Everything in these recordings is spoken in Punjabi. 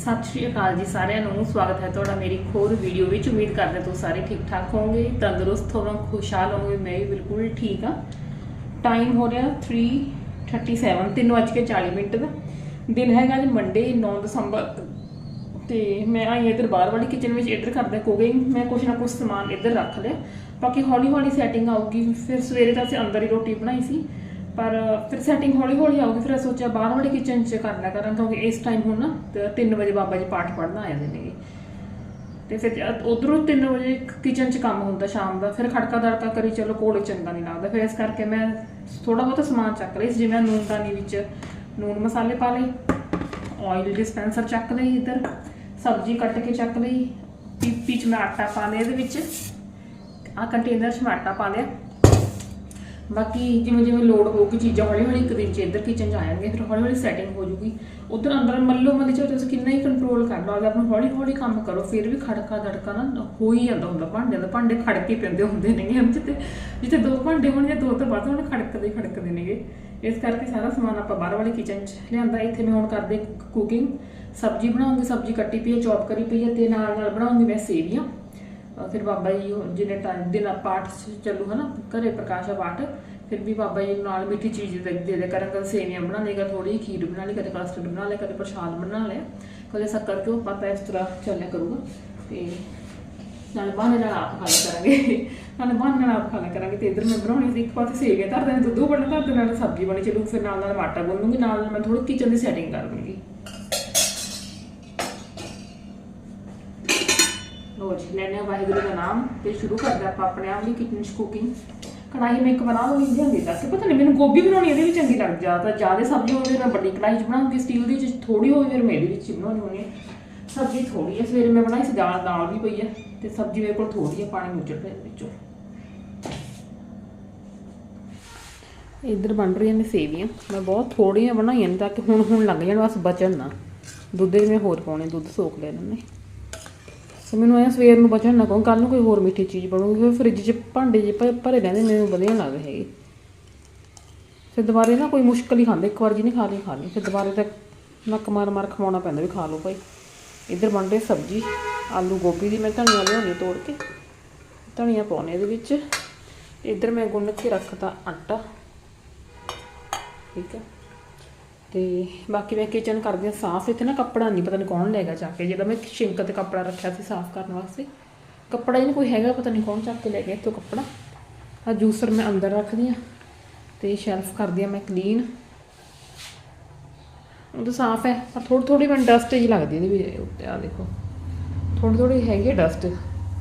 ਸਤਿ ਸ਼੍ਰੀ ਅਕਾਲ ਜੀ ਸਾਰਿਆਂ ਨੂੰ। ਸਵਾਗਤ ਹੈ ਤੁਹਾਡਾ ਮੇਰੀ ਇੱਕ ਵੀਡੀਓ ਵਿੱਚ। ਉਮੀਦ ਕਰਦੇ ਹਾਂ ਤੁਸੀਂ ਸਾਰੇ ਠੀਕ ਠਾਕ ਹੋਵੋਗੇ, ਤੰਦਰੁਸਤ ਹੋਵੋਗੇ, ਖੁਸ਼ਹਾਲ ਹੋਵੋਗੇ। ਮੈਂ ਵੀ ਬਿਲਕੁਲ ਠੀਕ ਹਾਂ। ਟਾਈਮ ਹੋ ਰਿਹਾ 3:37 3:40 ਮਿੰਟ ਦਾ। ਦਿਨ ਹੈਗਾ ਅੱਜ ਮੰਡੇ 9 ਦਸੰਬਰ। ਤੇ ਮੈਂ ਆਈ ਇੱਧਰ ਬਾਹਰ ਵਾਲੀ ਕਿਚਨ ਵਿੱਚ, ਇੱਧਰ ਕਰਦਾ ਕੁਕਿੰਗ ਮੈਂ ਕੁਛ ਨਾ ਕੁਛ ਸਮਾਨ ਇੱਧਰ ਰੱਖ ਲਿਆ। ਬਾਕੀ ਹੌਲੀ ਹੌਲੀ ਸੈਟਿੰਗ ਆਊਗੀ। ਫਿਰ ਸਵੇਰੇ ਤਾਂ ਅਸੀਂ ਅੰਦਰ ਹੀ ਰੋਟੀ ਬਣਾਈ ਸੀ। ਪਰ ਫਿਰ ਸੈਟਿੰਗ ਹੌਲੀ ਹੌਲੀ ਆਊਗੀ, ਫਿਰ ਸੋਚਿਆ ਬਾਹਰ ਵਾਲੀ ਕਿਚਨ 'ਚ ਕਰ ਲਿਆ ਕਰਾਂ, ਕਿਉਂਕਿ ਇਸ ਟਾਈਮ ਹੁਣ ਨਾ 3 ਵਜੇ ਬਾਬਾ ਜੀ ਪਾਠ ਪੜ੍ਹਨ ਆ ਜਾਂਦੇ ਨੇਗੇ। ਤੇ ਫਿਰ ਉਧਰੋਂ 3 ਵਜੇ ਕਿਚਨ 'ਚ ਕੰਮ ਹੁੰਦਾ ਸ਼ਾਮ ਦਾ, ਫਿਰ ਖੜਕਾ ਦੜਕਾ ਕਰੀ ਚਲੋ ਕੋਲੇ ਚੰਗਾ ਨਹੀਂ ਲੱਗਦਾ, ਫਿਰ ਇਸ ਕਰਕੇ ਮੈਂ ਥੋੜਾ ਬਹੁਤਾ ਸਮਾਨ ਚੱਕ ਲਈ ਜਿਵੇਂ ਨੂਨ ਦਾਨੀ ਵਿੱਚ ਨੂਨ ਮਸਾਲੇ ਪਾ ਲਈ ਆਇਲ ਡਿਸਪੈਂਸਰ ਚੱਕ ਲਈ ਇੱਧਰ, ਸਬਜ਼ੀ ਕੱਟ ਕੇ ਚੱਕ ਲਈ ਪੀਪੀ ਚ ਮੈਂ ਆਟਾ ਪਾ ਲਿਆ ਇਹਦੇ ਵਿੱਚ ਆ ਕੰਟੇਨਰ 'ਚ ਮੈਂ ਆਟਾ ਪਾ ਲਿਆ। ਬਾਕੀ ਜਿਵੇਂ ਜਿਵੇਂ ਲੋਡ ਹੋਊਗੀ, ਚੀਜ਼ਾਂ ਹੌਲੀ ਹੌਲੀ ਇੱਕ ਦਿਨ ਚ ਇੱਧਰ ਕਿਚਨ ਚ ਆ ਜਾਣਗੇ, ਫਿਰ ਹੌਲੀ ਹੌਲੀ ਸੈਟਿੰਗ ਹੋ ਜੂਗੀ। ਉਧਰ ਅੰਦਰ ਮੱਲੋ ਮੱਲੀ ਚ ਤੁਸੀਂ ਕਿੰਨਾ ਹੀ ਕੰਟਰੋਲ ਕਰ ਲਓ ਆਪਣਾ ਹੌਲੀ ਹੌਲੀ ਕੰਮ ਕਰੋ, ਫਿਰ ਵੀ ਖੜਕਾ ਦੜਕਾ ਨਾ ਹੋ ਹੀ ਜਾਂਦਾ ਹੁੰਦਾ ਭਾਂਡਿਆਂ ਦਾ। ਭਾਂਡੇ ਖੜਕੇ ਪੈਂਦੇ ਹੁੰਦੇ ਨੇਗੇ ਹਮ ਜਿੱਤੇ ਜਿੱਥੇ ਦੋ ਭਾਂਡੇ ਹੋਣਗੇ ਦੋ ਤੋਂ ਵੱਧ ਹੁਣ, ਖੜਕਦੇ ਖੜਕਦੇ ਨੇਗੇ। ਇਸ ਕਰਕੇ ਸਾਰਾ ਸਮਾਨ ਆਪਾਂ ਬਾਹਰ ਵਾਲੀ ਕਿਚਨ ਚ ਲਿਆਂਦਾ। ਇੱਥੇ ਮੈਂ ਹੁਣ ਕਰਦੇ ਕੁਕਿੰਗ ਸਬਜ਼ੀ ਬਣਾਉਂਗੀ, ਸਬਜ਼ੀ ਕੱਟੀ ਪਈ ਹੈ, ਚੌਪ ਕਰੀ ਪਈ ਹੈ ਤੇ ਨਾਲ ਨਾਲ ਬਣਾਉਂਗੀ ਮੈਂ ਸੇਵੀਆਂ। ਫਿਰ ਬਾਬਾ ਜੀ ਉਹ ਜਿਹਨੇ ਟਾਈਮ ਦਿਨ ਪਾਠ ਚੱਲੂ ਹਨਾ, ਘਰੇ ਪ੍ਰਕਾਸ਼ਾ ਪਾਠ, ਫਿਰ ਵੀ ਬਾਬਾ ਜੀ ਨੂੰ ਨਾਲ ਮਿੱਠੀ ਚੀਜ਼ ਦੇ ਦੇ ਦੇ ਕਰਾਂਗਾ ਸੇਵੀਆਂ ਬਣਾ ਲੇਗਾ ਥੋੜੀ ਖੀਰ ਬਣਾ ਲਈ, ਕਦੇ ਕਸਟਰਡ ਬਣਾ ਲਿਆ, ਕਦੇ ਪ੍ਰਸ਼ਾਦ ਬਣਾ ਲਿਆ, ਕਦੇ ਸ਼ੱਕਰ ਕਿਉਂ ਪਤਾ ਇਸ ਤਰ੍ਹਾਂ ਚੱਲਿਆ ਕਰੂਗਾ, ਤੇ ਨਾਲ ਬਹਾਨੇ ਨਾਲ ਆਪ ਖਾ ਲਿਆ ਕਰਾਂਗੇ, ਨਾਲ ਬਹਾਨੇ ਨਾਲ ਆਪ ਖਾ ਲਿਆ ਕਰਾਂਗੇ, ਤੇ ਇਧਰ ਮੈਂ ਬਣਾਉਣੀ ਸੀ, ਇੱਕ ਪਾਸੇ ਸੇਵੀਆਂ ਧਰ ਦੇਣੇ ਦੁੱਧ ਬਣ ਧਰ ਦੇ ਨਾਲ ਸਬਜ਼ੀ ਬਣੀ, ਚਲੂ ਫਿਰ ਨਾਲ ਨਾਲ ਆਟਾ ਗੁੰਨ ਲੂੰਗੀ ਨਾਲ ਨਾਲ ਮੈਂ ਥੋੜੀ ਕਿਚਨ ਦੀ ਸੈਟਿੰਗ ਕਰ ਲੂੰਗੀ ਲੈਣੇ ਆ ਵਾਹਿਗੁਰੂ ਦਾ ਨਾਮ ਤੇ ਸ਼ੁਰੂ ਕਰਦੇ ਆਪਾਂ ਆਪਣੇ ਆਪ ਦੀ ਕਿਚਨ ਚ ਕੁਕਿੰਗ ਕੜਾਈ ਮੈਂ ਇੱਕ ਬਣਾ ਲਵਾਂਗੀ ਜਾਂਦੀ ਦੱਸ ਪਤਾ ਨਹੀਂ ਮੈਨੂੰ ਗੋਭੀ ਬਣਾਉਣੀ ਇਹਦੇ ਵਿੱਚ ਚੰਗੀ ਲੱਗਦੀ ਜ਼ਿਆਦਾ ਜ਼ਿਆਦਾ ਸਬਜ਼ੀ ਹੋਵੇ ਮੈਂ ਵੱਡੀ ਕੜਾਈ ਚ ਬਣਾਉਂਗੀ ਸਟੀਲ ਦੀ ਚ ਥੋੜੀ ਹੋਵੇ, ਫਿਰ ਮੈਂ ਇਹਦੇ ਵਿੱਚ ਬਣਾਉਣੀ ਹੋਣੀ ਹੈ। ਸਬਜ਼ੀ ਥੋੜੀ ਹੈ, ਸਵੇਰੇ ਮੈਂ ਬਣਾਈ ਸੀ ਦਾਲ ਦਾਲ ਵੀ ਪਈ ਹੈ, ਤੇ ਸਬਜ਼ੀ ਮੇਰੇ ਕੋਲ ਥੋੜੀ ਹੈ, ਪਾਣੀ ਮੁੱਚੜ ਰਿਹਾ ਵਿੱਚੋਂ। ਇੱਧਰ ਬਣ ਰਹੀਆਂ ਨੇ ਸੇਵੀਆਂ, ਮੈਂ ਬਹੁਤ ਥੋੜੀਆਂ ਬਣਾਈਆਂ ਨੇ ਤਾਂ ਕਿ ਹੁਣ ਹੁਣ ਲੱਗ ਜਾਣ, ਬਸ ਬਚਣ ਨਾ। ਦੁੱਧ ਵਿੱਚ ਮੈਂ ਹੋਰ ਪਾਉਣੇ, ਦੁੱਧ ਸੋਖ ਲਿਆ ਇਹਨਾਂ ਨੇ। ਸੋ ਮੈਨੂੰ ਐ ਸਵੇਰ ਨੂੰ ਬਚਣ ਨਾ ਕਹੋ ਕੱਲ ਨੂੰ ਕੋਈ ਹੋਰ ਮਿੱਠੀ ਚੀਜ਼ ਬਣੂਗੀ, ਫਿਰ ਫ੍ਰਿਜ 'ਚ ਭਾਂਡੇ ਜੇ ਭ- ਭਰੇ ਰਹਿੰਦੇ, ਮੈਨੂੰ ਵਧੀਆ ਲੱਗਦੇ ਹੈਗੇ। ਫਿਰ ਦੁਬਾਰੇ ਨਾ ਕੋਈ ਮੁਸ਼ਕਲ ਹੀ ਖਾਂਦੇ, ਇੱਕ ਵਾਰ ਜੀ ਨਹੀਂ ਖਾ ਲਈ ਖਾ ਲਈ, ਫਿਰ ਦੁਬਾਰੇ ਤਾਂ ਨੱਕ ਮਾਰ ਮਾਰ ਖਵਾਉਣਾ ਪੈਂਦਾ ਵੀ ਖਾ ਲਓ ਭਾਈ। ਇੱਧਰ ਬਣ ਰਹੀ ਸਬਜ਼ੀ, ਆਲੂ ਗੋਭੀ ਦੀ ਮੈਂ ਧਨੀਆ ਲਿਆਉਣੀ ਤੋੜ ਕੇ, ਧਨੀਆ ਪਾਉਣੇ ਇਹਦੇ ਵਿੱਚ। ਇੱਧਰ ਮੈਂ ਗੁੰਨ ਕੇ ਰੱਖਤਾ ਆਟਾ। ਠੀਕ ਹੈ ਤੇ ਬਾਕੀ ਮੈਂ ਕਿਚਨ ਕਰਦੀ ਹਾਂ ਸਾਫ਼, ਇੱਥੇ ਨਾ ਕੱਪੜਾ ਨਹੀਂ ਪਤਾ ਨਹੀਂ ਕੌਣ ਲੈ ਗਿਆ ਚੱਕ ਕੇ। ਜਿਹੜਾ ਮੈਂ ਸ਼ਿੰਕ ਤੇ ਕੱਪੜਾ ਰੱਖਿਆ ਸੀ ਸਾਫ਼ ਕਰਨ ਵਾਸਤੇ, ਕੱਪੜਾ ਹੀ ਨਹੀਂ ਕੋਈ ਹੈਗਾ, ਪਤਾ ਨਹੀਂ ਕੌਣ ਚੱਕ ਕੇ ਲੈ ਗਿਆ ਇੱਥੋਂ ਕੱਪੜਾ। ਆ ਜੂਸਰ ਮੈਂ ਅੰਦਰ ਰੱਖਦੀ ਹਾਂ ਤੇ ਸ਼ੈਲਫ ਕਰਦੀ ਹਾਂ ਮੈਂ ਕਲੀਨ ਉਹ ਤਾਂ ਸਾਫ਼ ਹੈ, ਪਰ ਥੋੜੀ ਥੋੜੀ ਮੈਨੂੰ ਡਸਟ ਜੀ ਲੱਗਦੀ ਇਹਦੇ ਵੀ ਉੱਤੇ ਆ ਦੇਖੋ। ਥੋੜੀ ਥੋੜੀ ਹੈਗੀ ਡਸਟ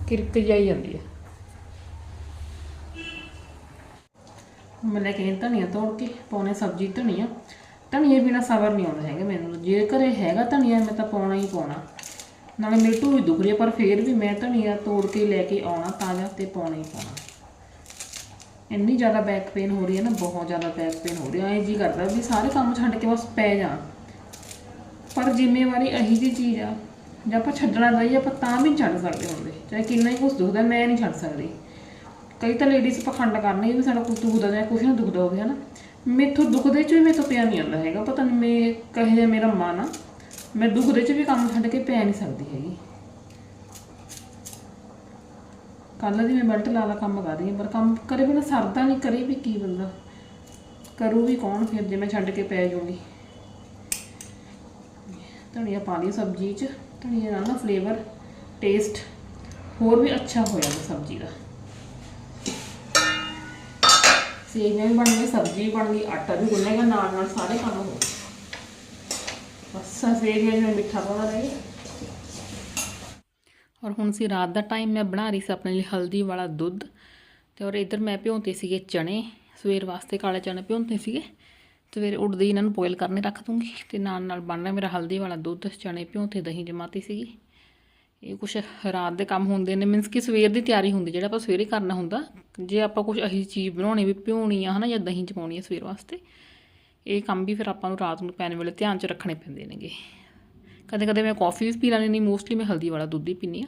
ਕਿਰਕ ਜਾਈ ਜਾਂਦੀ ਹੈ। ਮੈਂ ਲੈ ਕੇ ਧਨੀਆ ਤੋੜ ਕੇ ਪਾਉਣੇ ਸਬਜ਼ੀ ਧਨੀਆ। ਧਨੀਆ ਬਿਨਾ ਸਬਰ ਨਹੀਂ ਆਉਂਦਾ ਹੈਗਾ ਮੈਨੂੰ। ਜੇ ਘਰੇ ਹੈਗਾ ਧਨੀਆ, ਮੈਂ ਤਾਂ ਪਾਉਣਾ ਹੀ ਪਾਉਣਾ। ਨਾਲੇ ਮੇਰੀ ਢੂਹੀ ਦੁਖ ਰਹੀ ਹੈ ਪਰ ਫੇਰ ਵੀ ਮੈਂ ਧਨੀਆ ਤੋੜ ਕੇ ਲੈ ਕੇ ਆਉਣਾ ਤਾਜ਼ਾ ਤੇ ਪਾਉਣਾ ਹੀ ਪਾਉਣਾ। ਇੰਨੀ ਜ਼ਿਆਦਾ ਬੈਕ ਪੇਨ ਹੋ ਰਹੀ ਹੈ ਨਾ, ਬਹੁਤ ਜ਼ਿਆਦਾ ਬੈਕ ਪੇਨ ਹੋ ਰਹੀ। ਹੈ ਐਂ ਜੀ ਕਰਦਾ ਵੀ ਸਾਰੇ ਕੰਮ ਛੱਡ ਕੇ ਬਸ ਪੈ ਜਾ ਪਰ ਜ਼ਿੰਮੇਵਾਰੀ ਇਹੀ ਜੀ ਚੀਜ਼ ਆ, ਜੇ ਆਪਾਂ ਛੱਡਣਾ ਚਾਹੀਏ ਆਪਾਂ ਤਾਂ ਵੀ ਨਹੀਂ ਛੱਡ ਸਕਦੇ ਹੁੰਦੇ। ਚਾਹੇ ਕਿੰਨਾ ਹੀ ਕੁਛ ਦੁਖਦਾ, ਮੈਂ ਨਹੀਂ ਛੱਡ ਸਕਦੀ। ਕਈ ਤਾਂ ਲੇਡੀਜ਼ ਪਖੰਡ ਕਰਨੇ ਵੀ ਸਾਡਾ ਕੁਝ ਦੁਖਦਾ ਜਾਂ ਕੁਝ ਨਾ ਦੁਖਦਾ ਹੋਵੇ, ਹਨਾ? ਮੈਥੋਂ ਦੁਖਦੇ ਚ ਵੀ ਮੈਥੋਂ ਪਿਆ ਨਹੀਂ ਆਉਂਦਾ ਹੈਗਾ। ਪਤਾ ਨਹੀਂ ਮੈਂ ਕਹੇ ਜਿਹਾ ਮੇਰਾ ਮਨ ਆ ਮੈਂ ਦੁਖਦੇ ਚ ਵੀ ਕੰਮ ਛੱਡ ਕੇ ਪੈ ਨਹੀਂ ਸਕਦੀ ਹੈਗੀ। ਕੱਲ ਦੀ ਮੈਂ ਬਲਟ ਲਾ ਲਾ ਕੰਮ ਕਰ ਰਹੀ ਹਾਂ, ਪਰ ਕੰਮ ਕਰੇ ਬਿਨਾ ਸਰਦਾ ਨਹੀਂ, ਕਰੇ ਵੀ ਕੀ ਬੰਦਾ? ਕਰੂ ਵੀ ਕੌਣ ਫਿਰ ਜੇ ਮੈਂ ਛੱਡ ਕੇ ਪੈ ਜਾਊਂਗੀ? ਧਨੀਆ ਪਾ ਲਈ ਸਬਜ਼ੀ 'ਚ, ਧਨੀਆ ਨਾਲ ਨਾ ਫਲੇਵਰ ਟੇਸਟ ਹੋਰ ਵੀ ਅੱਛਾ ਹੋਇਆ ਸਬਜ਼ੀ ਦਾ। ਸੇਵੀਆਂ ਵੀ ਬਣ ਗਈ, ਸਬਜ਼ੀ ਵੀ ਬਣ ਗਈ, ਆਟਾ ਵੀ ਗੁੰਨੇਗਾ, ਨਾਲ ਨਾਲ ਸਾਰੇ ਕੰਮ ਹੋ ਬਸ ਸੇਵੀਆਂ ਜਿਵੇਂ ਮਿੱਠਾ ਪਾਉਣਾ ਰਹੇ ਔਰ ਹੁਣ ਸੀ ਰਾਤ ਦਾ ਟਾਈਮ ਮੈਂ ਬਣਾ ਰਹੀ ਸੀ ਆਪਣੇ ਲਈ ਹਲਦੀ ਵਾਲਾ ਦੁੱਧ ਤੇ ਔਰ ਇਧਰ ਮੈਂ ਭਿਉਂਤੇ ਸੀਗੇ ਚਣੇ ਸਵੇਰ ਵਾਸਤੇ ਕਾਲੇ ਚਣੇ ਭਿਉਂਤੇ ਸੀਗੇ। ਸਵੇਰੇ ਉੱਠਦੇ ਇਹਨਾਂ ਨੂੰ ਬੋਇਲ ਕਰਨੇ ਰੱਖ ਦੂੰਗੀ ਤੇ ਨਾਲ ਨਾਲ ਬਣ ਰਿਹਾ ਮੇਰਾ ਹਲਦੀ ਵਾਲਾ ਦੁੱਧ ਚਣੇ ਭਿਉਂਤੇ, ਦਹੀਂ ਜਮਾਤੀ ਸੀਗੀ। ਇਹ ਕੁਛ ਰਾਤ ਦੇ ਕੰਮ ਹੁੰਦੇ ਨੇ ਮੀਨਸ ਕਿ ਸਵੇਰ ਦੀ ਤਿਆਰੀ ਹੁੰਦੀ, ਜਿਹੜਾ ਆਪਾਂ ਸਵੇਰੇ ਕਰਨਾ ਹੁੰਦਾ, ਜੇ ਆਪਾਂ ਕੁਝ ਅਹੀ ਚੀਜ਼ ਬਣਾਉਣੀ, ਵੀ ਭਿਉਣੀ ਆ ਹਨਾ, ਜਾਂ ਦਹੀਂ ਚ ਪਾਉਣੀ ਆ ਸਵੇਰ ਵਾਸਤੇ, ਇਹ ਕੰਮ ਵੀ ਫਿਰ ਆਪਾਂ ਨੂੰ ਰਾਤ ਨੂੰ ਪੈਣ ਵੇਲੇ ਧਿਆਨ ਚ ਰੱਖਣੇ ਪੈਂਦੇ ਨੇਗੇ। ਕਦੇ ਕਦੇ ਮੈਂ ਕਾਫੀ ਵੀ ਪੀ ਲੈਂਦੀ ਨਹੀਂ ਮੋਸਟਲੀ ਮੈਂ ਹਲਦੀ ਵਾਲਾ ਦੁੱਧ ਹੀ ਪੀਂਦੀ ਆ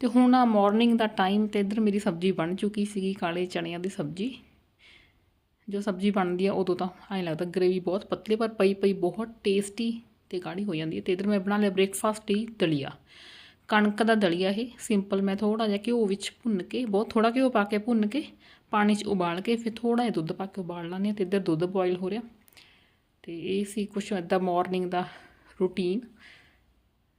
ਤੇ ਹੁਣ ਆ ਮਾਰਨਿੰਗ ਦਾ ਟਾਈਮ ਤੇ ਇੱਧਰ ਮੇਰੀ ਸਬਜ਼ੀ ਬਣ ਚੁੱਕੀ ਸੀਗੀ, ਕਾਲੇ ਚਣਿਆਂ ਦੀ ਸਬਜ਼ੀ। ਜੋ ਸਬਜ਼ੀ ਬਣਦੀ ਆ, ਉਦੋਂ ਤਾਂ ਐਂ ਲੱਗਦਾ ਗ੍ਰੇਵੀ ਬਹੁਤ ਪਤਲੀ, ਪਰ ਪਈ ਪਈ ਬਹੁਤ ਟੇਸਟੀ ਤੇ ਗਾੜੀ ਹੋ ਜਾਂਦੀ ਹੈ। ਤੇ ਇਧਰ ਮੈਂ ਬਣਾ ਲਿਆ ਬ੍ਰੇਕਫਾਸਟ ਹੀ ਦਲੀਆ। ਕਣਕ ਦਾ ਦਲੀਆ ਇਹ ਸਿੰਪਲ ਮੈਂ ਥੋੜਾ ਜਿਹਾ ਘਿਓ ਵਿੱਚ ਭੁੰਨ ਕੇ, ਬਹੁਤ ਥੋੜਾ ਘਿਓ ਪਾ ਕੇ ਭੁੰਨ ਕੇ, ਪਾਣੀ 'ਚ ਉਬਾਲ ਕੇ, ਫਿਰ ਥੋੜਾ ਜਿਹਾ ਦੁੱਧ ਪਾ ਕੇ ਉਬਾਲ ਲੈਂਦੇ ਹਾਂ ਤੇ ਇੱਧਰ ਦੁੱਧ ਬੋਇਲ ਹੋ ਰਿਹਾ। ਤੇ ਇਹ ਸੀ ਕੁਛ ਇੱਦਾਂ ਮਾਰਨਿੰਗ ਦਾ ਰੂਟੀਨ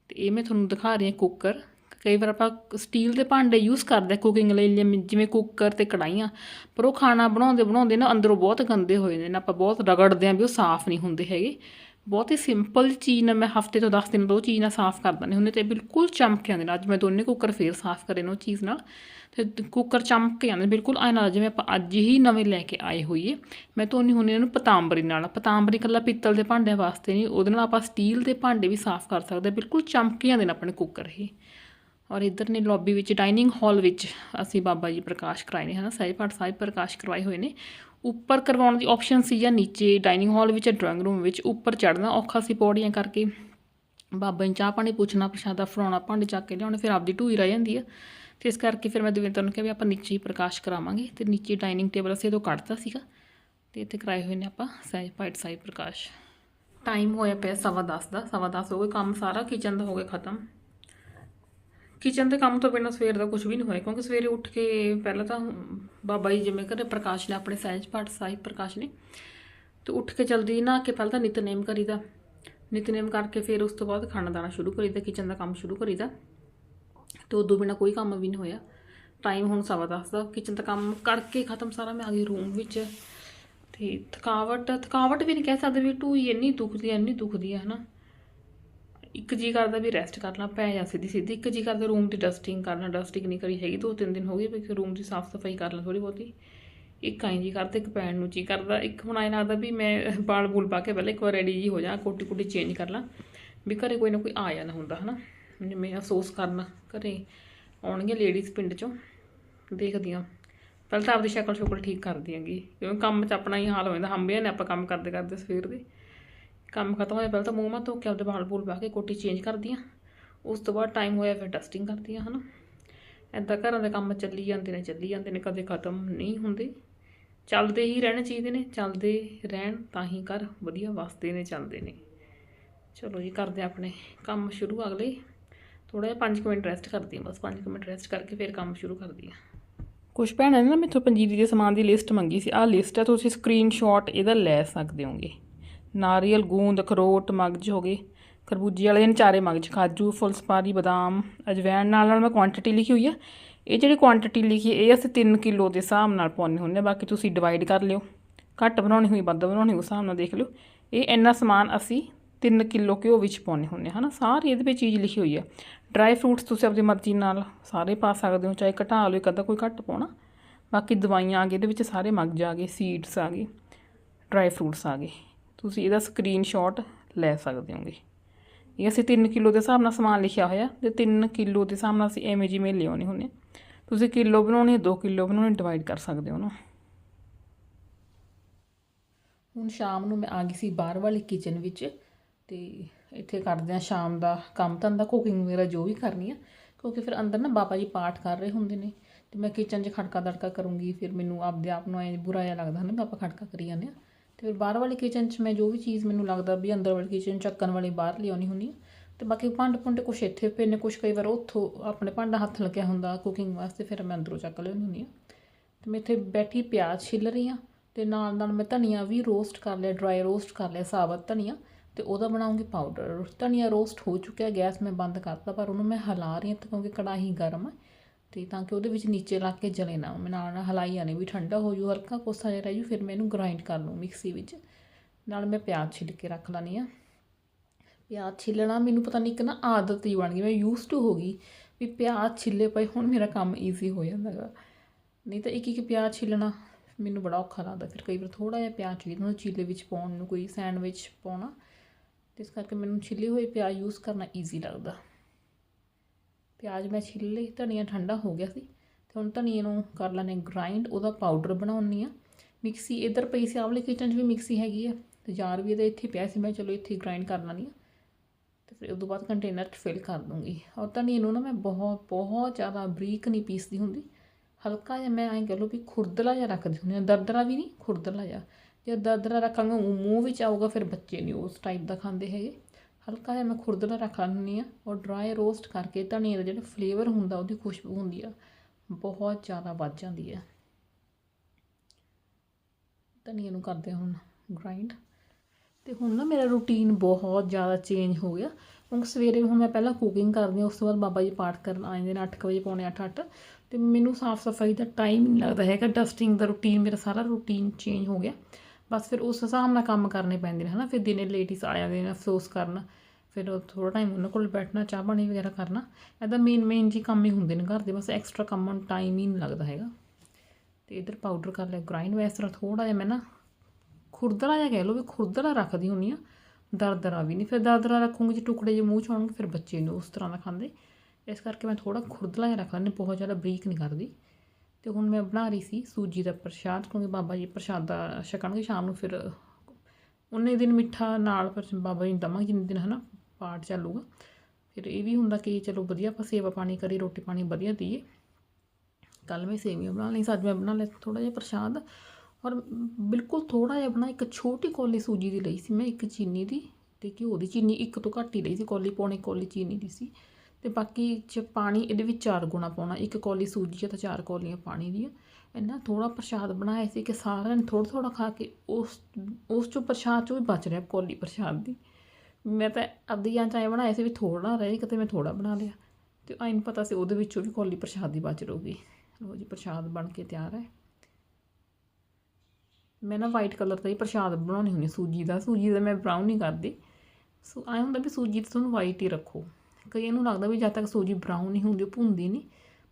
ਤੇ ਇਹ ਮੈਂ ਤੁਹਾਨੂੰ ਦਿਖਾ ਰਹੀ ਹਾਂ ਕੁੱਕਰ ਕਈ ਵਾਰ ਆਪਾਂ ਸਟੀਲ ਦੇ ਭਾਂਡੇ ਯੂਜ਼ ਕਰਦੇ ਕੁਕਿੰਗ ਲਈ, ਜਿਵੇਂ- ਕੁੱਕਰ ਤੇ ਕੜਾਈਆਂ ਪਰ ਉਹ ਖਾਣਾ ਬਣਾਉਂਦੇ ਬਣਾਉਂਦੇ ਨਾ ਅੰਦਰੋਂ ਬਹੁਤ ਗੰਦੇ ਹੋਏ ਜਾਂਦੇ ਨੇ ਆਪਾਂ ਬਹੁਤ ਰਗੜਦੇ ਆਂ ਵੀ ਉਹ ਸਾਫ਼ ਨਹੀਂ ਹੁੰਦੇ ਹੈਗੇ। ਬਹੁਤ ਹੀ ਸਿੰਪਲ ਚੀਜ਼ ਨਾਲ ਮੈਂ ਹਫ਼ਤੇ ਤੋਂ 10 ਦਿਨ ਤੋਂ ਉਹ ਚੀਜ਼ ਨਾਲ ਸਾਫ਼ ਕਰ ਦਿੰਦੇ ਹੁੰਦੀ ਤੇ ਬਿਲਕੁਲ ਚਮਕ ਜਾਂਦੇ ਨੇ ਅੱਜ ਮੈਂ ਦੋਨੇ ਕੁੱਕਰ ਫੇਰ ਸਾਫ਼ ਕਰੇ ਨੇ ਉਹ ਚੀਜ਼ ਨਾਲ ਤੇ ਕੁੱਕਰ ਚਮਕ ਜਾਂਦੇ ਨੇ ਬਿਲਕੁਲ, ਐਂ ਨਾਲ ਜਿਵੇਂ ਆਪਾਂ ਅੱਜ ਹੀ ਨਵੇਂ ਲੈ ਕੇ ਆਏ ਹੋਈਏ। ਮੈਂ ਧੋਨੀ ਹੁੰਦੀ ਇਹਨੂੰ ਪਤਾਂਬਰੀ ਨਾਲ। ਪਤਾਂਬਰੀ ਇਕੱਲਾ ਪਿੱਤਲ ਦੇ ਭਾਂਡਿਆਂ ਵਾਸਤੇ ਨਹੀਂ, ਉਹਦੇ ਨਾਲ ਆਪਾਂ ਸਟੀਲ ਦੇ ਭਾਂਡੇ ਵੀ ਸਾਫ਼ ਕਰ ਸਕਦੇ ਬਿਲਕੁਲ ਚਮਕ ਜਾਂਦੇ ਨੇ ਆਪਣੇ ਕੁੱਕਰ ਇਹ। ਔਰ ਇੱਧਰ ਨੇ ਲੌਬੀ ਵਿੱਚ ਡਾਈਨਿੰਗ ਹਾਲ ਵਿੱਚ ਅਸੀਂ ਬਾਬਾ ਜੀ ਪ੍ਰਕਾਸ਼ ਕਰਾਏ ਨੇ, ਹਨਾ? ਸਹਿਜ ਪਾਠ ਸਾਹਿਬ ਪ੍ਰਕਾਸ਼ ਕਰਵਾਏ ਹੋਏ ਨੇ। ਉੱਪਰ ਕਰਵਾਉਣ ਦੀ ਆਪਸ਼ਨ ਸੀ ਜਾਂ ਨੀਚੇ ਡਾਈਨਿੰਗ ਹਾਲ ਵਿੱਚ ਡਰਾਇੰਗ ਰੂਮ ਵਿੱਚ, ਉੱਪਰ ਚੜ੍ਹਨਾ ਔਖਾ ਸੀ ਪੌੜੀਆਂ ਕਰਕੇ। ਬਾਬਾ ਜੀ ਚਾਹ ਪਾਣੀ ਪੁੱਛਣਾ, ਪ੍ਰਸ਼ਾਦਾ ਫੜਾਉਣਾ, ਭਾਂਡੇ ਚੱਕ ਕੇ ਲਿਆਉਣੇ, ਫਿਰ ਆਪਦੀ ਢੂਈ ਰਹਿ ਜਾਂਦੀ ਆ। ਤੇ ਇਸ ਕਰਕੇ ਫਿਰ ਮੈਂ ਦਵਿੰਦਰ ਨੂੰ ਕਿਹਾ ਵੀ ਆਪਾਂ ਨੀਚੇ ਹੀ ਪ੍ਰਕਾਸ਼ ਕਰਾਵਾਂਗੇ ਤੇ ਨੀਚੇ ਡਾਈਨਿੰਗ ਟੇਬਲ ਅਸੀਂ ਉਦੋਂ ਕੱਢਤਾ ਸੀਗਾ। ਤੇ ਇੱਥੇ ਕਰਾਏ ਹੋਏ ਨੇ ਆਪਾਂ ਸਹਿਜ ਪਾਠ ਸਾਹਿਬ ਪ੍ਰਕਾਸ਼। ਟਾਈਮ ਹੋਇਆ ਪਿਆ ਸਵਾ ਦਸ ਦਾ, ਸਵਾ ਦਸ ਹੋ ਗਏ, ਕੰਮ ਸਾਰਾ ਕਿਚਨ ਦਾ ਹੋ ਗਿਆ ਖਤਮ। ਕਿਚਨ ਦੇ ਕੰਮ ਤੋਂ ਬਿਨਾਂ ਸਵੇਰ ਦਾ ਕੁਝ ਵੀ ਨਹੀਂ ਹੋਇਆ, ਕਿਉਂਕਿ ਸਵੇਰੇ ਉੱਠ ਕੇ ਪਹਿਲਾਂ ਤਾਂ ਬਾਬਾ ਜੀ ਜਿਵੇਂ ਘਰੇ ਪ੍ਰਕਾਸ਼ ਨੇ ਆਪਣੇ ਸਹਿਜ ਪਾਠ ਸਾਹਿਬ ਪ੍ਰਕਾਸ਼ ਨੇ, ਤੇ ਉੱਠ ਕੇ ਜਲਦੀ ਨਹਾ ਕੇ ਪਹਿਲਾਂ ਤਾਂ ਨਿਤਨੇਮ ਕਰੀਦਾ, ਨਿਤਨੇਮ ਕਰਕੇ ਫਿਰ ਉਸ ਤੋਂ ਬਾਅਦ ਖਾਣਾ ਦਾਣਾ ਸ਼ੁਰੂ ਕਰੀਦਾ ਕਿਚਨ ਦਾ ਕੰਮ ਸ਼ੁਰੂ ਕਰੀਦਾ, ਤੇ ਉਦੋਂ ਬਿਨਾਂ ਕੋਈ ਕੰਮ ਵੀ ਨਹੀਂ ਹੋਇਆ। ਟਾਈਮ ਹੁਣ ਸਵਾ ਦਸ ਦਾ ਕਿਚਨ ਦਾ ਕੰਮ ਕਰਕੇ ਖਤਮ ਸਾਰਾ, ਮੈਂ ਆ ਗਈ ਰੂਮ ਵਿੱਚ, ਤੇ ਥਕਾਵਟ ਥਕਾਵਟ ਵੀ ਨਹੀਂ ਕਹਿ ਸਕਦੇ ਵੀ ਢੂਈ ਇੰਨੀ ਦੁਖਦੀ ਹੈ ਇੰਨੀ ਦੁਖਦੀ ਹੈ ਹਨਾ। ਇੱਕ ਜੀ ਕਰਦਾ ਵੀ ਰੈਸਟ ਕਰ ਲਾਂ, ਪੈ ਜਾ ਸਿੱਧੀ ਸਿੱਧੀ। ਇੱਕ ਜੀ ਕਰਦਾ ਰੂਮ ਦੀ ਡਸਟਿੰਗ ਕਰਨਾ ਡਸਟਿੰਗ ਨਹੀਂ ਕਰੀ ਹੈਗੀ, ਦੋ ਤਿੰਨ ਦਿਨ ਹੋ ਗਏ ਵੀ ਰੂਮ ਦੀ ਸਾਫ਼ ਸਫ਼ਾਈ ਕਰ ਲਾਂ ਥੋੜੀ ਬਹੁਤੀ। ਇੱਕ ਆਈ ਜੀ ਕਰਦਾ, ਇੱਕ ਪੈਣ ਨੂੰ ਜੀ ਕਰਦਾ। ਇੱਕ ਹੁਣ ਆਏ ਲੱਗਦਾ ਵੀ ਮੈਂ ਬਾਲ ਬੂਲ ਪਾ ਕੇ ਪਹਿਲਾਂ ਇੱਕ ਵਾਰ ਰੈਡੀ ਜੀ ਹੋ ਜਾ, ਕੋਟੀ ਕੋਟੀ ਚੇਂਜ ਕਰ ਲਾਂ। ਵੀ ਘਰੇ ਕੋਈ ਨਾ ਕੋਈ ਆ ਜਾਣਾ ਹੁੰਦਾ, ਹਨਾ। ਜਿਵੇਂ ਅਫਸੋਸ ਕਰਨਾ, ਘਰੇ ਆਉਣਗੇ ਲੇਡੀਜ਼ ਪਿੰਡ ਚੋਂ ਦੇਖਦੀਆਂ ਪਹਿਲਾਂ ਤਾਂ ਆਪਦੀ ਸ਼ਕਲ ਸ਼ੁਕਲ ਠੀਕ ਕਰਦੀ ਹੈਗੀ। ਕਿਉਂਕਿ ਕੰਮ 'ਚ ਆਪਣਾ ਹੀ ਹਾਲ ਹੋ ਜਾਂਦਾ, ਹੰਬਿਆ ਨੇ ਆਪਾਂ ਕੰਮ ਕਰਦੇ ਕਰਦੇ ਸਵੇਰ ਦੇ। ਕੰਮ ਖਤਮ ਹੋਇਆ, ਪਹਿਲਾਂ ਤਾਂ ਮੂੰਹ ਮਾ ਧੋ ਕੇ ਆਪਦੇ ਵਾਲ ਬੂਲ ਪਾ ਕੇ ਕੋਟੀ ਚੇਂਜ ਕਰਦੀ ਹਾਂ ਉਸ ਤੋਂ ਬਾਅਦ ਟਾਈਮ ਹੋਇਆ ਫਿਰ ਡਸਟਿੰਗ ਕਰਦੀ ਹਾਂ ਹਨਾ। ਐਦਾਂ ਘਰਾਂ ਦੇ ਕੰਮ ਚੱਲੀ ਜਾਂਦੇ ਨੇ, ਚੱਲੀ ਜਾਂਦੇ ਨੇ, ਕਦੇ ਖਤਮ ਨਹੀਂ ਹੁੰਦੇ। ਚੱਲਦੇ ਹੀ ਰਹਿਣੇ ਚਾਹੀਦੇ ਨੇ, ਚੱਲਦੇ ਰਹਿਣ ਤਾਂ ਹੀ ਘਰ ਵਧੀਆ ਵਸਦੇ ਨੇ, ਚੱਲਦੇ ਨੇ। ਚਲੋ ਜੀ, ਕਰਦੇ ਹਾਂ ਆਪਣੇ ਕੰਮ ਸ਼ੁਰੂ ਅਗਲੇ। ਥੋੜਾ ਜਿਹਾ 5 ਮਿੰਟ ਰੈਸਟ ਕਰਦੀ ਹਾਂ ਬਸ 5 ਮਿੰਟ ਰੈਸਟ ਕਰਕੇ ਫਿਰ ਕੰਮ ਸ਼ੁਰੂ ਕਰਦੀ ਹਾਂ। ਕੁਝ ਭੈਣਾਂ ਨੇ ਨਾ ਮੇਥੋਂ ਪੰਜੀਰੀ ਦੇ ਸਮਾਨ ਦੀ ਲਿਸਟ ਮੰਗੀ ਸੀ। ਆਹ ਲਿਸਟ ਹੈ, ਤੁਸੀਂ ਸਕਰੀਨਸ਼ਾਟ ਇਹਦਾ ਲੈ ਸਕਦੇ ਹੋਗੇ। ਨਾਰੀਅਲ ਗੂੰਦ ਅਖਰੋਟ ਮਗਜ ਹੋ ਗਏ। ਖਰਬੂਜੇ ਵਾਲੇ ਨੇ ਚਾਰੇ ਮਗਜ ਕਾਜੂ ਫੁੱਲਸਪਾਰੀ ਬਦਾਮ ਅਜਵੈਣ ਨਾਲ ਨਾਲ ਮੈਂ ਕੁਆਂਟੀਟੀ ਲਿਖੀ ਹੋਈ ਆ। ਇਹ ਜਿਹੜੀ ਕੁਆਂਟੀਟੀ ਲਿਖੀ ਹੈ, ਇਹ ਅਸੀਂ 3 ਕਿਲੋ ਦੇ ਹਿਸਾਬ ਨਾਲ ਪਾਉਂਦੇ ਹੁੰਦੇ ਹਾਂ ਬਾਕੀ ਤੁਸੀਂ ਡਿਵਾਈਡ ਕਰ ਲਿਓ। ਘੱਟ ਬਣਾਉਣੀ ਹੋਈ ਵੱਧ ਬਣਾਉਣੀ ਉਸ ਹਿਸਾਬ ਨਾਲ ਦੇਖ ਲਿਓ। ਇਹ ਇੰਨਾ ਸਮਾਨ ਅਸੀਂ 3 ਕਿਲੋ ਘਿਓ ਵਿੱਚ ਪਾਉਂਦੇ ਹੁੰਦੇ ਹਾਂ ਹਨਾ? ਸਾਰੀ ਇਹਦੇ ਵਿੱਚ ਚੀਜ਼ ਲਿਖੀ ਹੋਈ ਹੈ ਡਰਾਈ ਫਰੂਟਸ ਤੁਸੀਂ ਆਪਣੀ ਮਰਜ਼ੀ ਨਾਲ ਸਾਰੇ ਪਾ ਸਕਦੇ ਹੋ ਚਾਹੇ ਘਟਾ ਲਓ ਇੱਕ ਕੋਈ ਘੱਟ ਪਾਉਣਾ। ਬਾਕੀ ਦਵਾਈਆਂ ਆ ਗਏ ਇਹਦੇ ਵਿੱਚ ਸਾਰੇ ਮਗਜ ਆ ਗਏ ਸੀਡਸ ਆ ਗਏ ਡਰਾਈ ਫਰੂਟਸ ਆ ਗਏ। ਤੁਸੀਂ ਇਹਦਾ ਸਕਰੀਨਸ਼ਾਟ ਲੈ ਸਕਦੇ ਹੋਗੇ। ਇਹ ਅਸੀਂ 3 ਕਿਲੋ ਦੇ ਹਿਸਾਬ ਨਾਲ ਸਮਾਨ ਲਿਖਿਆ ਹੋਇਆ। ਤੇ 3 ਕਿਲੋ ਦੇ ਹਿਸਾਬ ਨਾਲ ਅਸੀਂ ਐਵੇਂ ਜਿਵੇਂ ਲਿਆਉਣੇ ਹੁੰਦੇ, ਤੁਸੀਂ ਕਿਲੋ ਬਣਾਉਣੇ 2 ਕਿਲੋ ਬਣਾਉਣੇ ਡਿਵਾਈਡ ਕਰ ਸਕਦੇ ਹੋ ਨਾ। ਹੁਣ ਸ਼ਾਮ ਨੂੰ ਮੈਂ ਆ ਗਈ ਸੀ ਬਾਹਰ ਵਾਲੀ ਕਿਚਨ ਵਿੱਚ ਤੇ ਇੱਥੇ ਕਰਦੇ ਆ ਸ਼ਾਮ ਦਾ ਕੰਮ ਧੰਦਾ ਕੁਕਿੰਗ ਵਗੈਰਾ ਜੋ ਵੀ ਕਰਨੀ ਆ, ਕਿਉਂਕਿ ਫਿਰ ਅੰਦਰ ਨਾ ਬਾਬਾ ਜੀ ਪਾਠ ਕਰ ਰਹੇ ਹੁੰਦੇ ਨੇ। ਤੇ ਮੈਂ ਕਿਚਨ 'ਚ ਖੜਕਾ ਦੜਕਾ ਕਰੂੰਗੀ, ਫਿਰ ਮੈਨੂੰ ਆਪਦੇ ਆਪ ਨੂੰ ਐ ਬੁਰਾ ਜਿਹਾ ਲੱਗਦਾ ਨਾ ਬਾਬਾ ਖੜਕਾ ਕਰੀ ਜਾਂਦੇ ਆ ਤੇ ਫਿਰ ਬਾਹਰ ਵਾਲੀ ਕਿਚਨ 'ਚ ਮੈਂ ਜੋ ਵੀ ਚੀਜ਼ ਮੈਨੂੰ ਲੱਗਦਾ ਵੀ ਅੰਦਰ ਵਾਲੀ ਕਿਚਨ ਚੱਕਣ ਵਾਲੀ ਬਾਹਰ ਲਿਆਉਣੀ ਹੁੰਦੀ ਆ। ਤੇ ਬਾਕੀ ਭਾਂਡੇ ਭੁੰਡੇ ਕੁਛ ਇੱਥੇ ਪਏ ਨੇ ਕੁਛ ਕਈ ਵਾਰ ਉੱਥੋਂ ਆਪਣੇ ਭਾਂਡਾ ਹੱਥ ਲੱਗਿਆ ਹੁੰਦਾ ਕੁਕਿੰਗ ਵਾਸਤੇ, ਫਿਰ ਮੈਂ ਅੰਦਰੋਂ ਚੱਕ ਲਿਆਉਂਦੀ ਹੁੰਦੀ ਆ। ਤੇ ਮੈਂ ਇੱਥੇ ਬੈਠੀ ਪਿਆਜ਼ ਛਿੱਲ ਰਹੀ ਆ ਤੇ ਨਾਲ ਨਾਲ ਮੈਂ ਧਨੀਆ ਵੀ ਰੋਸਟ ਕਰ ਲਿਆ ਡਰਾਈ ਰੋਸਟ ਕਰ ਲਿਆ, ਸਾਬਤ ਧਨੀਆ ਤੇ ਉਹਦਾ ਬਣਾਉਂਗੀ ਪਾਊਡਰ ਧਨੀਆ ਰੋਸਟ ਹੋ ਚੁੱਕਿਆ, ਗੈਸ ਮੈਂ ਬੰਦ ਕਰਤਾ, ਪਰ ਉਹਨੂੰ ਮੈਂ ਹਿਲਾ ਰਹੀ ਹਾਂ ਤੇ ਕਿਉਂਕਿ ਕੜਾਹੀ ਗਰਮ ਹੈ ਤੇ ਤਾਂ ਕਿ ਉਹਦੇ ਵਿੱਚ ਨੀਚੇ ਲੱਗ ਕੇ ਜਲੇ ਨਾ ਮੈਂ ਨਾਲ ਨਾਲ ਹਲਾਈ ਜਾਣੀ ਵੀ ਠੰਡਾ ਹੋ ਜੂ, ਹਲਕਾ ਕੋਸਾ ਜਿਹਾ ਰਹਿ ਜੂ, ਫਿਰ ਮੈਂ ਇਹਨੂੰ ਗ੍ਰਾਈਂਡ ਕਰ ਲੂੰ ਮਿਕਸੀ ਵਿੱਚ। ਨਾਲ ਮੈਂ ਪਿਆਜ਼ ਛਿੱਲ ਕੇ ਰੱਖ ਲੈਣੀ ਆ ਪਿਆਜ਼ ਛਿੱਲਣਾ ਮੈਨੂੰ ਪਤਾ ਨਹੀਂ ਕਿ ਨਾ ਆਦਤ ਹੀ ਬਣ ਗਈ, ਮੈਂ ਯੂਜ਼ ਟੂ ਹੋ ਗਈ ਵੀ ਪਿਆਜ਼ ਛਿੱਲੇ ਪਏ ਹੁਣ, ਮੇਰਾ ਕੰਮ ਈਜ਼ੀ ਹੋ ਜਾਂਦਾ ਗਾ। ਨਹੀਂ ਤਾਂ ਇੱਕ ਇੱਕ ਪਿਆਜ਼ ਛਿੱਲਣਾ ਮੈਨੂੰ ਬੜਾ ਔਖਾ ਲੱਗਦਾ, ਫਿਰ ਕਈ ਵਾਰ ਥੋੜਾ ਜਿਹਾ ਪਿਆਜ਼ ਚਾਹੀਦਾ ਉਹਨੂੰ ਚੀਲੇ ਵਿੱਚ ਪਾਉਣ ਨੂੰ ਕੋਈ ਸੈਂਡਵਿਚ ਪਾਉਣਾ। ਤੇ ਇਸ ਕਰਕੇ ਮੈਨੂੰ ਛਿੱਲੇ ਹੋਏ ਪਿਆਜ਼ ਯੂਜ਼ ਕਰਨਾ ਈਜ਼ੀ ਲੱਗਦਾ। ਪਿਆਜ਼ ਮੈਂ ਛਿੱਲ ਲਈ, ਧਨੀਆ ਠੰਡਾ ਹੋ ਗਿਆ ਸੀ। ਤੇ ਹੁਣ ਧਨੀਏ ਨੂੰ ਕਰ ਲੈਣੇ ਗ੍ਰਾਈਂਡ ਉਹਦਾ ਪਾਊਡਰ ਬਣਾਉਣੀ ਆ ਮਿਕਸੀ ਇੱਧਰ ਪਈ ਸੀ ਆਵਲੇ ਕਿਚਨ 'ਚ ਵੀ ਮਿਕਸੀ ਹੈਗੀ ਆ। ਤੇ ਜਾਰ ਵੀ ਇਹਦੇ ਇੱਥੇ ਪਿਆ ਸੀ, ਮੈਂ ਚਲੋ ਇੱਥੇ ਗ੍ਰਾਈਂਡ ਕਰ ਲੈਣੀ ਆ ਤੇ ਫਿਰ ਉਸ ਤੋਂ ਬਾਅਦ ਕੰਟੇਨਰ 'ਚ ਫਿਲ ਕਰ ਦੂੰਗੀ। ਔਰ ਧਨੀਏ ਨੂੰ ਨਾ ਮੈਂ ਬਹੁਤ ਬਹੁਤ ਜ਼ਿਆਦਾ ਬਰੀਕ ਨਹੀਂ ਪੀਸਦੀ ਹੁੰਦੀ। ਹਲਕਾ ਜਿਹਾ ਮੈਂ ਐਂ ਕਹ ਲਓ ਵੀ ਖੁਰਦਲਾ ਜਿਹਾ ਰੱਖਦੀ ਹੁੰਦੀ ਹਾਂ। ਦਰਦਰਾ ਵੀ ਨਹੀਂ, ਖੁਰਦਲਾ ਜਿਹਾ। ਜੇ ਦਰਦਰਾ ਰੱਖਾਂਗੇ, ਉਹ ਮੂੰਹ ਵਿੱਚ ਆਊਗਾ, ਫਿਰ ਬੱਚੇ ਨਹੀਂ ਉਸ ਟਾਈਪ ਦਾ ਖਾਂਦੇ ਹੈਗੇ। ਹਲਕਾ ਜਿਹਾ ਮੈਂ ਖੁਰਦਲਾ ਰੱਖ ਲੈਂਦੀ ਆ ਔਰ ਡਰਾਈ ਰੋਸਟ ਕਰਕੇ ਧਨੀਏ ਦਾ ਜਿਹੜਾ ਫਲੇਵਰ ਹੁੰਦਾ, ਉਹਦੀ ਖੁਸ਼ਬੂ ਹੁੰਦੀ ਆ, ਬਹੁਤ ਜ਼ਿਆਦਾ ਵੱਧ ਜਾਂਦੀ ਆ। ਧਨੀਏ ਨੂੰ ਕਰਦੇ ਹੁਣ ਗ੍ਰਾਈਂਡ ਤੇ ਹੁਣ ਨਾ ਮੇਰਾ ਰੂਟੀਨ ਬਹੁਤ ਜ਼ਿਆਦਾ ਚੇਂਜ ਹੋ ਗਿਆ। ਕਿਉਂਕਿ ਸਵੇਰੇ ਹੁਣ ਮੈਂ ਪਹਿਲਾਂ ਕੁਕਿੰਗ ਕਰਦੀ ਹਾਂ, ਉਸ ਤੋਂ ਬਾਅਦ ਬਾਬਾ ਜੀ ਪਾਠ ਕਰਨ ਆ ਜਾਂਦੇ ਨੇ 8 ਵਜੇ ਪੌਣੇ 8 ਅੱਠ। ਤੇ ਮੈਨੂੰ ਸਾਫ਼ ਸਫ਼ਾਈ ਦਾ ਟਾਈਮ ਨਹੀਂ ਲੱਗਦਾ ਹੈਗਾ। ਡਸਟਿੰਗ ਦਾ ਰੂਟੀਨ ਮੇਰਾ ਸਾਰਾ ਰੂਟੀਨ ਚੇਂਜ ਹੋ ਗਿਆ। ਬਸ ਫਿਰ ਉਸ ਹਿਸਾਬ ਨਾਲ ਕੰਮ ਕਰਨੇ ਪੈਂਦੇ ਨੇ, ਹਨਾ? ਫਿਰ ਦਿਨੇ ਲੇਡੀਜ਼ ਆ ਜਾਂਦੇ ਨੇ ਅਫਸੋਸ ਕਰਨ। ਫਿਰ ਉਹ ਥੋੜਾ ਟਾਈਮ ਉਹਨਾਂ ਕੋਲ ਬੈਠਣਾ, ਚਾਹ ਪਾਣੀ ਵਗੈਰਾ ਕਰਨਾ, ਇਹਦਾ ਮੇਨ ਮੇਨ ਜੀ ਕੰਮ ਹੀ ਹੁੰਦੇ ਨੇ ਘਰ ਦੇ, ਬਸ ਐਕਸਟਰਾ ਕੰਮਾਂ ਨੂੰ ਟਾਈਮ ਹੀ ਨਹੀਂ ਲੱਗਦਾ ਹੈਗਾ। ਤੇ ਇਧਰ ਪਾਊਡਰ ਕਰ ਲਿਆ ਗ੍ਰਾਈਂਡ ਵੈਸ ਤਰ੍ਹਾਂ ਥੋੜਾ ਜਿਹਾ ਮੈਂ ਨਾ ਖੁਰਦਲਾ ਜਿਹਾ ਕਹਿ ਲਓ ਵੀ ਖੁਰਦਲਾ ਰੱਖਦੀ ਹੁੰਨੀ ਆ ਦਰਦਰਾ ਵੀ ਨਹੀਂ, ਫਿਰ ਦਰਦਰਾ ਰੱਖੂੰਗੀ, ਜੀ ਟੁਕੜੇ ਜੇ ਮੂੰਹ ਚ ਆਉਣਗੇ, ਫਿਰ ਬੱਚੇ ਨੂੰ ਉਸ ਤਰ੍ਹਾਂ ਦਾ ਖਾਂਦੇ। ਇਸ ਕਰਕੇ ਮੈਂ ਥੋੜਾ ਖੁਰਦਲਾ ਜਿਹਾ ਰੱਖ ਲੈਂਦੀ ਬਹੁਤ ਜ਼ਿਆਦਾ ਬਰੀਕ ਨਹੀਂ ਕਰਦੀ। ਤੇ ਹੁਣ ਮੈਂ ਬਣਾ ਰਹੀ ਸੀ ਸੂਜੀ ਦਾ ਪ੍ਰਸ਼ਾਦ, ਕਿਉਂਕਿ ਬਾਬਾ ਜੀ ਪ੍ਰਸ਼ਾਦਾ ਛਕਣਗੇ ਸ਼ਾਮ ਨੂੰ ਫਿਰ ਉਨੇ ਦਿਨ ਮਿੱਠਾ ਨਾਲ ਪਰ ਬਾਬਾ ਜੀ ਨੂੰ ਦਵਾਂਗੇ, ਜਿੰਨੇ ਦਿਨ ਹਨਾ ਪਾਠ ਚੱਲੂਗਾ ਫਿਰ ਇਹ ਵੀ ਹੁੰਦਾ ਕਿ ਚਲੋ ਵਧੀਆ, ਆਪਾਂ ਸੇਵਾ ਪਾਣੀ ਕਰੀ ਰੋਟੀ ਪਾਣੀ ਵਧੀਆ ਦਈਏ। ਕੱਲ ਮੈਂ ਸੇਵੀਆਂ ਬਣਾ ਲਈ ਅੱਜ ਮੈਂ ਬਣਾ ਲਿਆ ਥੋੜਾ ਜਿਹਾ ਪ੍ਰਸ਼ਾਦ। ਔਰ ਬਿਲਕੁਲ ਥੋੜਾ ਜਿਹਾ ਬਣਾ, ਇੱਕ ਛੋਟੀ ਕੌਲੀ ਸੂਜੀ ਦੀ ਲਈ ਸੀ ਮੈਂ, ਇੱਕ ਚੀਨੀ ਦੀ, ਤੇ ਘਿਓ ਦੀ ਚੀਨੀ ਇੱਕ ਤੋਂ ਘੱਟ ਹੀ ਲਈ ਸੀ, ਕੋਲੀ ਪੌਣੇ ਕੋਲੀ ਚੀਨੀ ਦੀ ਸੀ। ਤੇ ਬਾਕੀ ਚ ਪਾਣੀ ਇਹਦੇ ਵਿੱਚ ਚਾਰ ਗੁਣਾ ਪਾਉਣਾ, ਇੱਕ ਕੌਲੀ ਸੂਜੀ ਆ ਤਾਂ ਚਾਰ ਕੌਲੀਆਂ ਪਾਣੀ ਦੀਆਂ। ਇੰਨਾ ਥੋੜਾ ਪ੍ਰਸ਼ਾਦ ਬਣਾਇਆ ਸੀ ਕਿ ਸਾਰਿਆਂ ਨੇ ਥੋੜਾ ਥੋੜਾ ਖਾ ਕੇ ਉਸ ਉਸ ਚੋਂ ਪ੍ਰਸ਼ਾਦ ਚੋਂ ਵੀ ਬਚ ਰਿਹਾ ਕੌਲੀ ਪ੍ਰਸ਼ਾਦ ਦੀ। ਮੈਂ ਤਾਂ ਅੱਧੀਆਂ ਚਾਹੇ ਬਣਾਏ ਸੀ ਵੀ ਥੋੜਾ ਰਹੇ ਕਿਤੇ ਮੈਂ ਥੋੜਾ ਬਣਾ ਲਿਆ। ਤੇ ਆਇਨ ਪਤਾ ਸੀ ਉਹਦੇ ਵਿੱਚੋਂ ਵੀ ਕੌਲੀ ਪ੍ਰਸ਼ਾਦ ਦੀ ਬਚ ਰਹੂਗੀ। ਲੋ ਜੀ, ਪ੍ਰਸ਼ਾਦ ਬਣ ਕੇ ਤਿਆਰ ਹੈ। ਮੈਂ ਨਾ ਵਾਈਟ ਕਲਰ ਦਾ ਹੀ ਪ੍ਰਸ਼ਾਦ ਬਣਾਉਣੀ ਹੁੰਦੀ ਸੂਜੀ ਦਾ। ਸੂਜੀ ਦਾ ਮੈਂ ਬਰਾਊਨ ਨਹੀਂ ਕਰਦੀ। ਸੋ ਆਏ ਹੁੰਦਾ ਵੀ ਸੂਜੀ ਤੇ ਤੁਹਾਨੂੰ ਵਾਈਟ ਹੀ ਰੱਖੋ। ਕਈਆਂ ਨੂੰ ਲੱਗਦਾ ਵੀ ਜਦ ਤੱਕ ਸੂਜੀ ਬਰਾਊਨ ਨਹੀਂ ਹੁੰਦੀ, ਉਹ ਭੁੰਦੀ ਨਹੀਂ,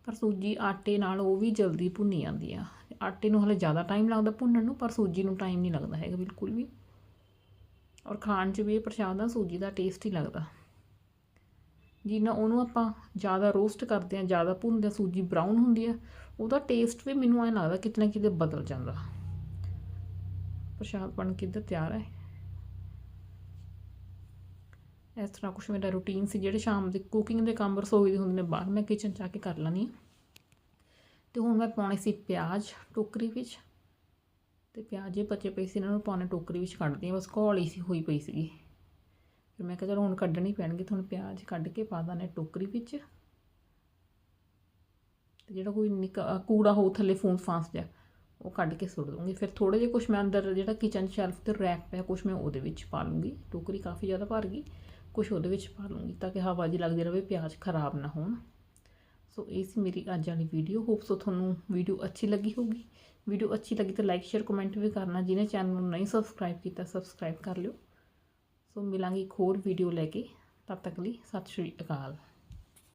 ਪਰ ਸੂਜੀ ਆਟੇ ਨਾਲ ਉਹ ਵੀ ਜਲਦੀ ਭੁੰਨੀ ਜਾਂਦੀ ਆ। ਆਟੇ ਨੂੰ ਹਲੇ ਜ਼ਿਆਦਾ ਟਾਈਮ ਲੱਗਦਾ ਭੁੰਨਣ ਨੂੰ, ਪਰ ਸੂਜੀ ਨੂੰ ਟਾਈਮ ਨਹੀਂ ਲੱਗਦਾ ਹੈਗਾ ਬਿਲਕੁਲ ਵੀ। ਔਰ ਖਾਣ 'ਚ ਵੀ ਇਹ ਪ੍ਰਸ਼ਾਦ ਦਾ ਸੂਜੀ ਦਾ ਟੇਸਟ ਹੀ ਲੱਗਦਾ। ਜਿੰਨਾ ਉਹਨੂੰ ਆਪਾਂ ਜ਼ਿਆਦਾ ਰੋਸਟ ਕਰਦੇ ਆ, ਜ਼ਿਆਦਾ ਭੁੰਨਦੇ ਹਾਂ ਸੂਜੀ ਬਰਾਊਨ ਹੁੰਦੀ ਆ, ਉਹਦਾ ਟੇਸਟ ਵੀ ਮੈਨੂੰ ਐਂ ਲੱਗਦਾ ਕਿਤੇ ਨਾ ਕਿਤੇ ਬਦਲ ਜਾਂਦਾ। ਪ੍ਰਸ਼ਾਦ ਬਣ ਕੇ ਇੱਧਰ ਤਿਆਰ ਹੈ ਇਸ ਤਰ੍ਹਾਂ ਕੁਛ ਮੇਰਾ ਰੂਟੀਨ ਸੀ, ਜਿਹੜੇ ਸ਼ਾਮ ਦੇ ਕੁਕਿੰਗ ਦੇ ਕੰਮ, ਰਸੋਈ ਦੇ ਹੁੰਦੇ ਨੇ ਬਾਹਰ, ਮੈਂ ਕਿਚਨ ਚ ਆ ਕੇ ਕਰ ਲੈਂਦੀ ਹਾਂ। ਤੇ ਹੁਣ ਮੈਂ ਪਾਉਣੇ ਸੀ ਪਿਆਜ਼ ਟੋਕਰੀ ਵਿੱਚ ਤੇ ਪਿਆਜ਼ ਜੇ ਬਚੇ ਪਏ ਸੀ ਇਹਨਾਂ ਨੂੰ ਪਾਉਣੇ ਟੋਕਰੀ ਵਿੱਚ ਕੱਢਦੀ ਹਾਂ, ਬਸ ਘੋਲੀ ਸੀ, ਹੋਈ ਪਈ ਸੀਗੀ। ਫਿਰ ਮੈਂ ਕਿਹਾ ਚਲੋ ਹੁਣ ਕੱਢਣੀ ਪੈਣਗੇ ਤੁਹਾਨੂੰ ਪਿਆਜ਼ ਕੱਢ ਕੇ ਪਾ ਦਾਨੇ ਟੋਕਰੀ ਵਿੱਚ। ਤੇ ਜਿਹੜਾ ਕੋਈ ਨਿੱਕਾ ਕੂੜਾ ਹੋ ਥੱਲੇ ਫੂਨ ਫਾਂਸ ਜਾ ਉਹ ਕੱਢ ਕੇ ਸੁੱਟ ਦੂੰਗੀ ਫਿਰ ਥੋੜੇ ਜਿਹਾ ਕੁਝ ਮੈਂ ਅੰਦਰ ਜਿਹੜਾ ਕਿਚਨ ਸ਼ੈਲਫ ਤੇ ਰੈਕ ਪਿਆ ਕੁਝ ਮੈਂ ਉਹਦੇ ਵਿੱਚ ਪਾ ਲੂੰਗੀ ਟੋਕਰੀ ਕਾਫੀ ਜ਼ਿਆਦਾ ਭਰ ਗਈ। ਕੁਝ ਉਹਦੇ ਵਿੱਚ ਪਾ ਲੂੰਗੀ ਤਾਂ ਕਿ ਹਵਾ ਜੀ ਲੱਗਦੀ ਰਹੇ, ਪਿਆਜ਼ ਖਰਾਬ ਨਾ ਹੋਣ। ਸੋ ਇਹ ਸੀ ਮੇਰੀ ਅੱਜ ਵਾਲੀ ਵੀਡੀਓ ਹੋਪ ਸੋ ਤੁਹਾਨੂੰ ਵੀਡੀਓ ਅੱਛੀ ਲੱਗੀ ਹੋਊਗੀ। ਵੀਡੀਓ ਅੱਛੀ ਲੱਗੀ ਤਾਂ ਲਾਈਕ ਸ਼ੇਅਰ ਕਮੈਂਟ ਵੀ ਕਰਨਾ। ਜਿਹਨੇ ਚੈਨਲ ਨੂੰ ਨਹੀਂ ਸਬਸਕ੍ਰਾਈਬ ਕੀਤਾ ਸਬਸਕ੍ਰਾਈਬ ਕਰ ਲਿਓ। ਸੋ ਮਿਲਾਂਗੇ ਇੱਕ ਹੋਰ ਵੀਡੀਓ ਲੈ ਕੇ। ਤਦ ਤੱਕ ਲਈ ਸਤਿ ਸ਼੍ਰੀ ਅਕਾਲ।